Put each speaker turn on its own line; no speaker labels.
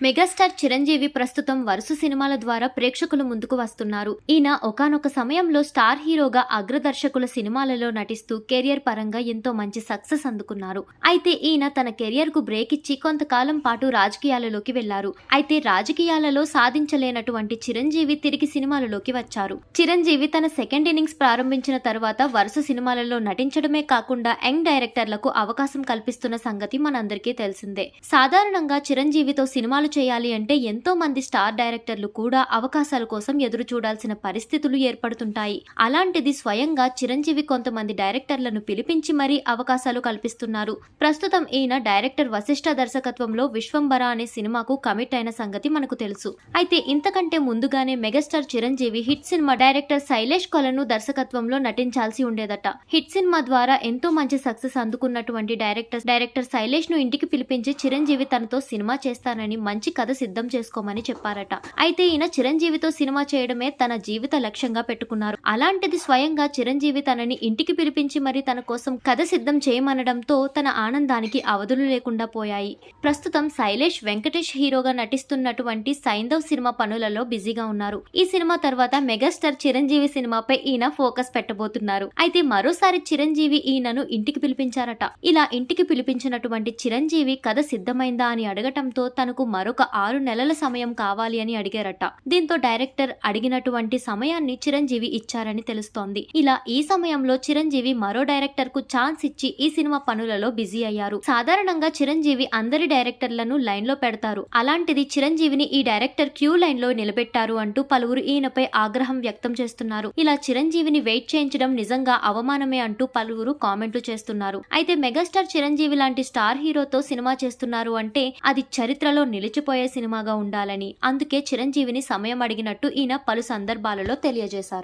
Megastar Chiranjeevi ప్రస్తుతం వరుస సినిమాల ద్వారా ప్రేక్షకుల ముందుకు వస్తున్నారు. ఈయన ఒకానొక సమయంలో స్టార్ హీరోగా అగ్రదర్శకుల సినిమాలలో నటిస్తూ కెరియర్ పరంగా ఎంతో మంచి సక్సెస్ అందుకున్నారు. అయితే ఈయన తన కెరియర్కు బ్రేక్ ఇచ్చి కొంతకాలం పాటు రాజకీయాలలోకి వెళ్ళారు. అయితే రాజకీయాలలో సాధించలేనటువంటి చిరంజీవి తిరిగి సినిమాలలోకి వచ్చారు. చిరంజీవి తన సెకండ్ ఇన్నింగ్స్ ప్రారంభించిన తర్వాత వరుస సినిమాలలో నటించడమే కాకుండా యంగ్ డైరెక్టర్లకు అవకాశం కల్పిస్తున్న సంగతి మనందరికీ తెలిసిందే. సాధారణంగా చిరంజీవితో సినిమాలు చేయాలి అంటే ఎంతో మంది స్టార్ డైరెక్టర్లు కూడా అవకాశాల కోసం ఎదురు చూడాల్సిన పరిస్థితులు ఏర్పడుతుంటాయి. అలాంటిది స్వయంగా చిరంజీవి కొంతమంది డైరెక్టర్లను పిలిపించి మరీ అవకాశాలు కల్పిస్తున్నారు. ప్రస్తుతం ఈయన డైరెక్టర్ వశిష్ఠ దర్శకత్వంలో విశ్వంబర అనే సినిమాకు కమిట్ అయిన సంగతి మనకు తెలుసు. అయితే ఇంతకంటే ముందుగానే megastar Chiranjeevi hit cinema director Sailesh Kolanu దర్శకత్వంలో నటించాల్సి ఉండేదట. హిట్ సినిమా ద్వారా ఎంతో మంచి సక్సెస్ అందుకున్నటువంటి డైరెక్టర్ డైరెక్టర్ శైలేష్ను ఇంటికి పిలిపించి చిరంజీవి తనతో సినిమా చేస్తానని మంచి కథ సిద్ధం చేసుకోమని చెప్పారట. అయితే ఈయన చిరంజీవితో సినిమా చేయడమే తన జీవిత లక్ష్యంగా పెట్టుకున్నారు. అలాంటిది స్వయంగా చిరంజీవి తనని ఇంటికి పిలిపించి మరి తన కోసం కథ సిద్ధం చేయమనడంతో తన ఆనందానికి అవధులు లేకుండా పోయాయి. ప్రస్తుతం శైలేష్ వెంకటేష్ హీరోగా నటిస్తున్నటువంటి సైంధవ్ సినిమా పనులలో బిజీగా ఉన్నారు. ఈ సినిమా తర్వాత మెగాస్టార్ చిరంజీవి సినిమాపై ఈయన ఫోకస్ పెట్టబోతున్నారు. అయితే మరోసారి చిరంజీవి ఈయనను ఇంటికి పిలిపించారట. ఇలా ఇంటికి పిలిపించినటువంటి చిరంజీవి కథ సిద్ధమైందా అని అడగటంతో తనకు మరొక ఆరు నెలల సమయం కావాలి అని అడిగారట. దీంతో డైరెక్టర్ అడిగినటువంటి సమయాన్ని చిరంజీవి ఇచ్చారని తెలుస్తోంది. ఇలా ఈ సమయంలో చిరంజీవి మరో డైరెక్టర్కు ఛాన్స్ ఇచ్చి ఈ సినిమా పనులలో బిజీ అయ్యారు. సాధారణంగా చిరంజీవి అందరి డైరెక్టర్లను లైన్లో పెడతారు. అలాంటిది చిరంజీవిని ఈ డైరెక్టర్ క్యూ లైన్లో నిలబెట్టారు అంటూ పలువురు ఈయనపై ఆగ్రహం వ్యక్తం చేస్తున్నారు. ఇలా చిరంజీవిని వెయిట్ చేయించడం నిజంగా అవమానమే అంటూ పలువురు కామెంట్లు చేస్తున్నారు. అయితే మెగాస్టార్ చిరంజీవి లాంటి స్టార్ హీరోతో సినిమా చేస్తున్నారు అంటే అది చరిత్రలో నిలిచి నిలిచిపోయే సినిమాగా ఉండాలని అందుకే చిరంజీవిని సమయం అడిగినట్టు ఈయన పలు సందర్భాలలో తెలియజేశారు.